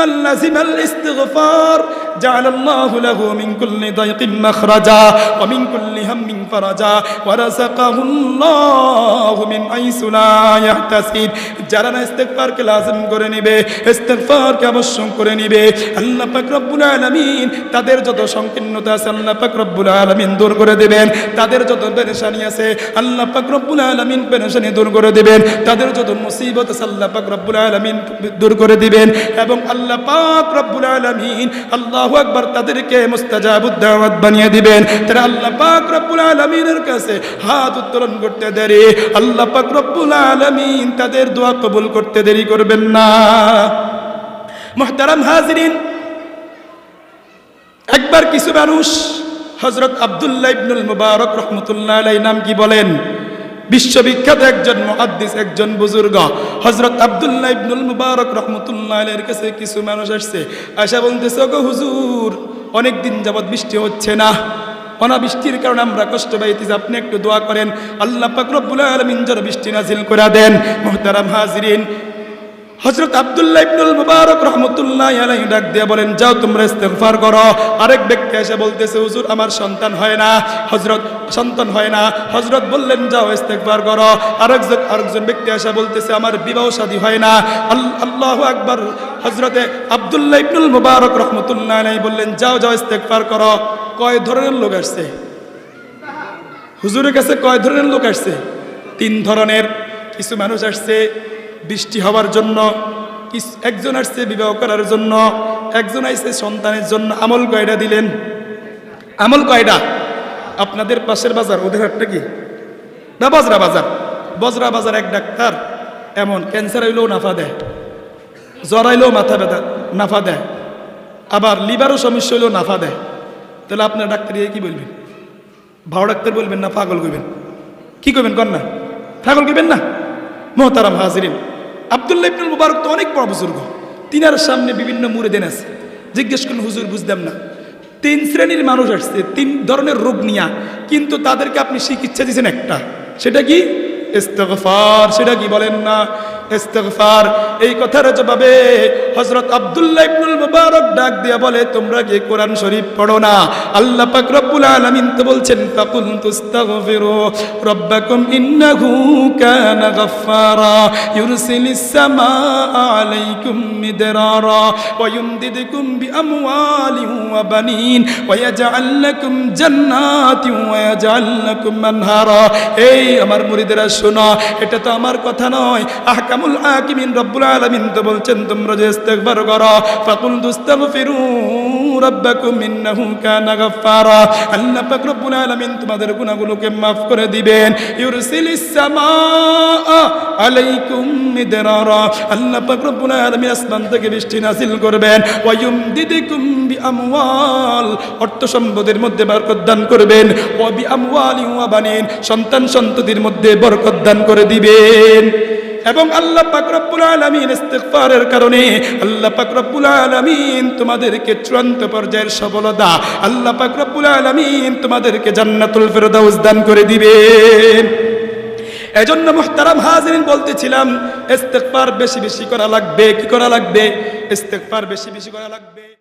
من لزم الاستغفار جعل الله له من كل ضيق مخرجا ومن كل هم فرجا ورزقه الله من حيث لا يحتسب যারা না ইস্তেগফারকে লাজিম করে নেবে ইস্তেগফারকে আবশ্যক করে নেবে আল্লাহ পাক রব্বুল আলামিন তাদের যত সংকীর্ণতা আছে আল্লাহ পাক রব্বুল আলামিন দূর করে দেবেন তাদের যত পেরেশানি আছে আল্লাহ পাক রব্বুল আলামিন পেরেশানি দূর করে দেবেন তাদের যত মুসিবত আছে আল্লাহ পাক রব্বুল আলামিন দূর করে দিবেন এবং আল্লাহ পাক রব্বুল আলামিন আল্লাহু আকবার তাদেরকে মুস্তাজাবুদ দাওয়াত বানিয়ে দিবেন। তারা আল্লাহ পাক রব্বুল আলামিনের কাছে হাত উত্তোলন করতে দেরি। আল্লাহ পাক রব্বুল আলামিন তাদের দোয়া কবুল করতে দেরি করবেন না। মুহতারাম হাজিরিন, একবার কিছু মানুষ হজরত আব্দুল্লাহ ইবনুল মুবারক রহমতুল্লাহ আলাই নাম কি বলেন? বিশ্ববিখ্যাত একজন মহাদ্দিস, একজন বুজুর্গ। হজরত আবদুল্লাহ ইবনুল মুবারক রহমতুল্লাহ এর কাছে কিছু মানুষ আসছে আশা বলতেছে গো হুজুর অনেক দিন যাবৎ বৃষ্টি হচ্ছে না। অনাবৃষ্টির কারণে আমরা কষ্ট পাইতেছি, আপনি একটু দোয়া করেন। আল্লাহ পাক রব্বুল আলামিন বৃষ্টি নাজিল করে দেন। মোহতারাম হাজিরিন হজরত আব্দুল্লাহ ইবনুল মুবারক রহমতুল্লাহ আলাইহি ডাক দিয়ে বলেন, যাও তোমরা ইস্তেগফার করো। আরেক ব্যক্তি এসে বলতেছে, হুজুর, আমার সন্তান হয় না। হজরত সন্তান হয় না। হজরত বললেন, যাও ইস্তেগফার করো। আরেকজন আরেকজন ব্যক্তি এসে বলতেছে, আমার বিবাহ শাদী হয় না। আল- আল্লাহু আকবার। হজরতে আব্দুল্লাহ ইবনুল মুবারক রহমতুল্লাহ আলাইহি বললেন, যাও যাও, ইস্তেগফার করো। কয় ধরনের লোক আসছে? হুজুরের কাছে কয় ধরনের লোক আসছে? তিন ধরনের। কিছু মানুষ আসছে বৃষ্টি হওয়ার জন্য একজন আসছে বিবাহ করার জন্য, একজন আসছে সন্তানের জন্য আমল কয়টা দিলেন? আমল কয়টা আপনাদের পাশের বাজার, ওদের হাটটা কি? না, বজরা বাজার। বজরা বাজার এক ডাক্তার এমন, ক্যান্সার হইলেও নাফা দেয়, জ্বর আইলেও মাথা ব্যথা, নাফা দেয়, আবার লিভারও সমস্যা হইলেও নাফা দেয়। তাহলে আপনার ডাক্তার কি বলবেন? ভাও ডাক্তার বলবেন না পাগল কইবেন? কি কইবেন কন না পাগল কইবেন না? মোহতারাম হাজিরিন। আব্দুল্লাহ ইবনুল মুবারক তো অনেক বড় বুজুর্গ। তিনার সামনে বিভিন্ন মুরেদেন আছে। জিজ্ঞেস করুন হুজুর বুঝতাম না। তিন শ্রেণির মানুষ আসছে, তিন ধরনের রোগ নিয়া, কিন্তু তাদেরকে আপনি চিকিৎসা দিয়েছেন একটা। সেটা কি? সেটা কি বলেন না? ইস্তেগফার। এই কথার জবাবে হযরত আব্দুল্লাহ ইবনুল মুবারক ডাক দিয়া বলে, তোমরা কি কোরআন শরীফ পড়ো না? আল্লাহ পাক রব্বুল আলামিন তো বলছেন ফাকুল তুস্তাগফিরু রাব্বাকুম ইন্নাহু কানা গাফফারা, ইউরসিলিস সামাআ আলাইকুম মিদরারা, ওয়া ইউমদিদকুম বিআমওয়ালিন ওয়া বানিন, ওয়া ইয়াজআল লাকুম জান্নাতিন ওয়া ইয়াজআল লাকুম আনহারা। এই আমার মুরিদেরা শোনো, এটা তো আমার কথা নয়। আহকামুল হাকিমিন রব্বুল আলামিন তো বলছেন, তোমরা যে ইস্তেগফার করো ফাকুল ইন্নাহু কানা গাফফারা। আল্লাহ পাক রব্বুল আলামিন তোমাদের গুনাহগুলোকে maaf করে দিবেন। ইউরসিলিস সামাআ আলাইকুম মিদরারা। আল্লাহ পাক রব্বুল আলামিন আসমান থেকে বৃষ্টি করবেন। ওয়া ইউমদিদকুম বিআমওয়াল, অর্থ সম্পদের মধ্যে বরকত দান করবেন। ওয়া বিআমওয়ালি ওয়া বানিন, সন্তান সন্ততির মধ্যে বরকত দান করে দিবেন। এবং আল্লাহ পাক রব্বুল আলামিন ইস্তিগফারের কারণে আল্লাহ পাক রব্বুল আলামিন তোমাদেরকে চূড়ান্ত পর্যায়ের সফলতা আল্লাহ পাক রব্বুল আলামিন তোমাদেরকে জান্নাতুল ফেরদাউস দান করে দিবেন এজন্য মুহতারাম হাজিরিন বলতেছিলাম, ইস্তেগফার বেশি বেশি করা লাগবে, কি করা লাগবে? ইস্তেগফার বেশি বেশি করা লাগবে।